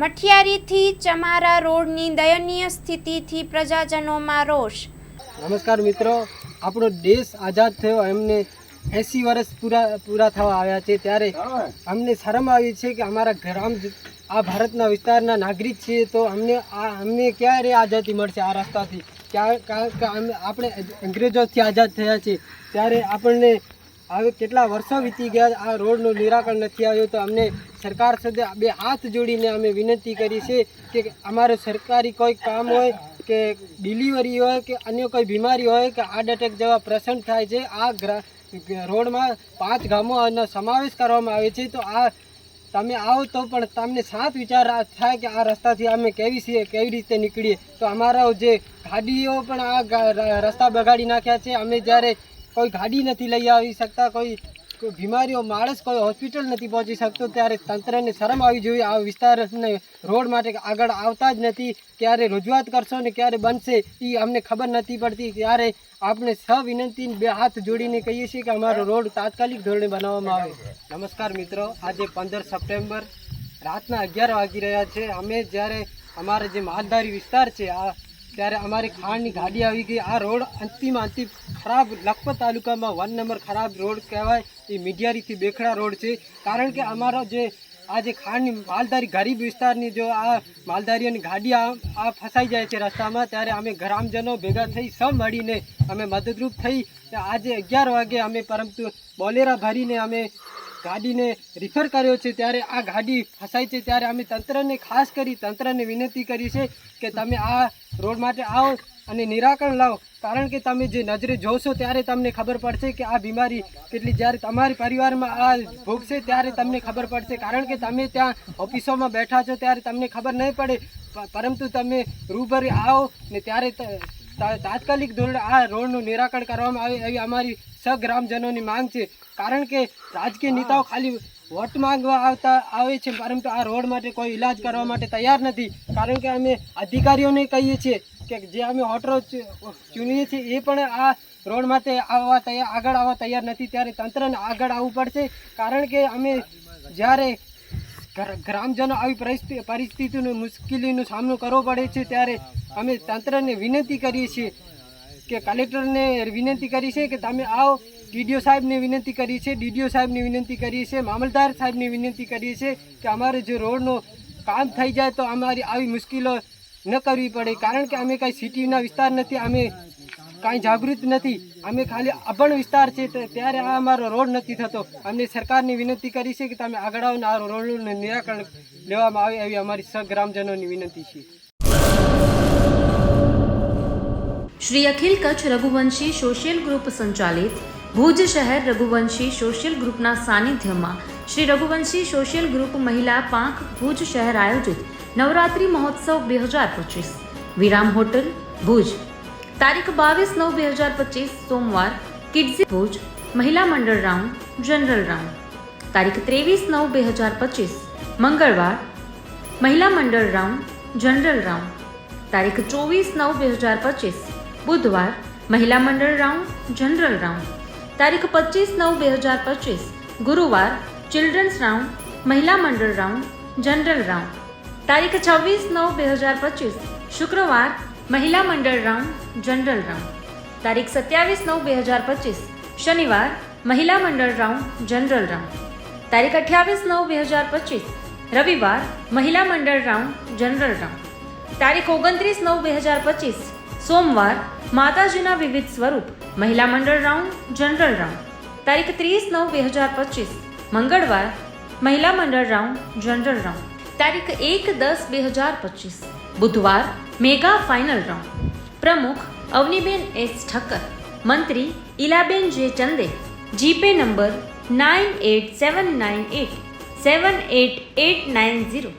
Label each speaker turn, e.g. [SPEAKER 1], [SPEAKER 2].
[SPEAKER 1] મઠિયારીથી ચમારા રોડની દયનીય સ્થિતિથી પ્રજાજનોમાં રોષ.
[SPEAKER 2] નમસ્કાર મિત્રો, આપણો દેશ આઝાદ થયો, એમને એંસી વર્ષ પૂરા પૂરા થવા આવ્યા છે. ત્યારે અમને શરમ આવી છે કે અમારા ગ્રામ આ ભારતના વિસ્તારના નાગરિક છીએ તો અમને આ, અમને ક્યારે આઝાદી મળશે આ રસ્તાથી? ક્યાં કારણ કે આપણે અંગ્રેજોથી આઝાદ થયા છીએ. ત્યારે આપણને હવે કેટલા વર્ષો વીતી ગયા, આ રોડનું નિરાકરણ નથી આવ્યું, તો અમને સરકાર સાથે બે હાથ જોડીને અમે વિનંતી કરી છે કે અમારે સરકારી કોઈ કામ હોય કે ડિલિવરી હોય કે અન્ય કોઈ બીમારી હોય કે હાર્ટ એટેક જેવા પ્રસન્ન થાય છે, આ રોડમાં પાંચ ગામોનો સમાવેશ કરવામાં આવે છે, તો આ તમે આવો તો પણ તમને સાત વિચાર થાય કે આ રસ્તાથી અમે કેવી છીએ, કેવી રીતે નીકળીએ. તો અમારા જે ગાડીઓ પણ આ રસ્તા બગાડી નાખ્યા છે, અમે જ્યારે કોઈ ગાડી નથી લઈ આવી શકતા, કોઈ કોઈ બીમારીઓ, માણસ કોઈ હોસ્પિટલ નથી પહોંચી શકતો, ત્યારે તંત્રને શરમ આવી જોઈએ. આ વિસ્તારને રોડ માટે આગળ આવતા જ નથી. ક્યારે રજૂઆત કરશો ને ક્યારે બનશે એ અમને ખબર નથી પડતી. ત્યારે આપણે સ વિનંતી બે હાથ જોડીને કહીએ છીએ કે અમારો રોડ તાત્કાલિક ધોરણે બનાવવામાં આવે. નમસ્કાર મિત્રો, આજે પંદર સપ્ટેમ્બર, રાતના અગિયાર વાગી રહ્યા છે. અમે જ્યારે અમારા જે માલધારી વિસ્તાર છે, આ, ત્યારે અમારી ખાંડની ગાડી આવી ગઈ. આ રોડ અંતિમ અંતિમ ખરાબ લખપત તાલુકામાં વન નંબર ખરાબ રોડ કહેવાય, એ મીડિયારીથી બેખડા રોડ છે. કારણ કે અમારો જે, આ જે ખાંડની માલધારી ગરીબ વિસ્તારની જો આ માલધારીઓની ગાડી આ આ ફસાઈ જાય છે રસ્તામાં, ત્યારે અમે ગ્રામજનો ભેગા થઈ સૌ મળીને અમે મદદરૂપ થઈ આજે અગિયાર વાગે અમે પરંતુ બોલેરા ભરીને અમે ગાડીને રિફર કર્યો છે. ત્યારે આ ગાડી ફસાઈ છે. ત્યારે અમે તંત્રને ખાસ કરી તંત્રને વિનંતી કરી છે કે તમે આ રોડ માટે આવો. અને નિરાકરણ લાવો. કારણ કે તમે જે નજરે જોશો ત્યારે તમને ખબર પડશે કે આ બીમારી કેટલી. જ્યારે તમારી પરિવારમાં આ ભોગશે ત્યારે તમને ખબર પડશે. કારણ કે તમે ત્યાં ઓફિસોમાં બેઠા છો ત્યારે તમને ખબર નહીં પડે. પરંતુ તમે રૂબરી આવો ને ત્યારે તાત્કાલિક ધોરણે આ રોડનું નિરાકરણ કરવામાં આવે એવી અમારી સગ્રામજનોની માંગ છે. કારણ કે રાજકીય નેતાઓ ખાલી વોટ માંગવા આવતા આવે છે પરંતુ આ રોડ માટે કોઈ ઈલાજ કરવા માટે તૈયાર નથી. કારણ કે અમે અધિકારીઓને કહીએ છીએ કે જે અમે હોટરો ચૂનીએ છીએ, એ પણ આ રોડ માટે આવવા તૈયાર આગળ આવવા તૈયાર નથી. ત્યારે તંત્રને આગળ આવવું પડશે, કારણ કે અમે જ્યારે ગ્રામજનો આવી પરિસ્થિતિ પરિસ્થિતિનું, મુશ્કેલીનો સામનો કરવો પડે છે, ત્યારે અમે તંત્રને વિનંતી કરીએ છીએ કે કલેક્ટરને વિનંતી કરી છે કે તમે આવો ડીડીઓ સાહેબને વિનંતી કરી છે ડીડીઓ સાહેબને વિનંતી કરીએ છીએ મામલદાર સાહેબને વિનંતી કરીએ છીએ કે અમારે જો રોડનો કામ થઈ જાય તો અમારી આવી મુશ્કેલો ન કરવી પડે. કારણ કે અમે કાંઈ સિટીના વિસ્તાર નથી, અમે કાંઈ જાગૃત નથી. અમે ખાલી અભણ વિસ્તાર છે ત્યારે આ અમારો રોડ નથી થતો. અમને સરકારને વિનંતી કરી છે કે તમે આગળ આવો આ રોડનું નિરાકરણ લેવામાં આવે એવી અમારી સગ્રામજનોની વિનંતી છે.
[SPEAKER 3] શ્રી અખિલ કચ્છ રઘુવંશી સોશિયલ ગ્રુપ સંચાલિત ભુજ શહેર રઘુવંશી સોશિયલ ગ્રુપના સાનિધ્યમાં શ્રી રઘુવંશી સોશિયલ ગ્રુપ મહિલા પાંખ ભુજ શહેર આયોજિત નવરાત્રિ મહોત્સવ બે હજાર પચીસ. વિરામ હોટલ, ભુજ. તારીખ બાવીસ નવ બે હજાર પચીસ, સોમવાર, કિડઝી ભુજ, મહિલા મંડળ રાઉન્ડ, જનરલ રાઉન્ડ. તારીખ ત્રેવીસ નવ બે હજાર પચીસ, મંગળવાર, મહિલા મંડળ રાઉન્ડ, જનરલ રાઉન્ડ. તારીખ ચોવીસ નવ બે હજાર પચીસ, બુધવાર, મહિલા મંડળ રાઉન્ડ, જનરલ રાઉન્ડ. તારીખ પચીસ નવ બે હજાર પચીસ. ગુરુવાર ચિલ્ડ્રન્સ રાઉન્ડ મહિલા મંડળ રાઉન્ડ જનરલ રાઉન્ડ તારીખ છવ્વીસ નવ બે હજાર પચીસ. શુક્રવાર, મહિલા મંડળ રાઉન્ડ જનરલ રાઉન્ડ તારીખ સત્યાવીસ નવ બે હજાર પચીસ. શનિવાર, મહિલા મંડળ રાઉન્ડ જનરલ રાઉન્ડ તારીખ અઠ્યાવીસ નવ બે હજાર પચીસ. રવિવાર, મહિલા મંડળ રાઉન્ડ જનરલ રાઉન્ડ તારીખ ઓગણત્રીસ નવ બે હજાર પચીસ, સોમવાર, માતાજીના વિવિધ સ્વરૂપ, મહિલા મંડળ રાઉન્ડ, જનરલ રાઉન્ડ. તારીખ ત્રીસ નવ બે હજાર પચીસ, મંગળવાર, મહિલા મંડળ રાઉન્ડ, જનરલ રાઉન્ડ. તારીખ એક દસ બે હજાર પચીસ, બુધવાર, મેગા ફાઇનલ રાઉન્ડ. પ્રમુખ, અવનીબેન એસ ઠક્કર. મંત્રી ઇલાબેન જે ચંદે. GPay number nine eight seven nine eight, seven eight eight nine zero.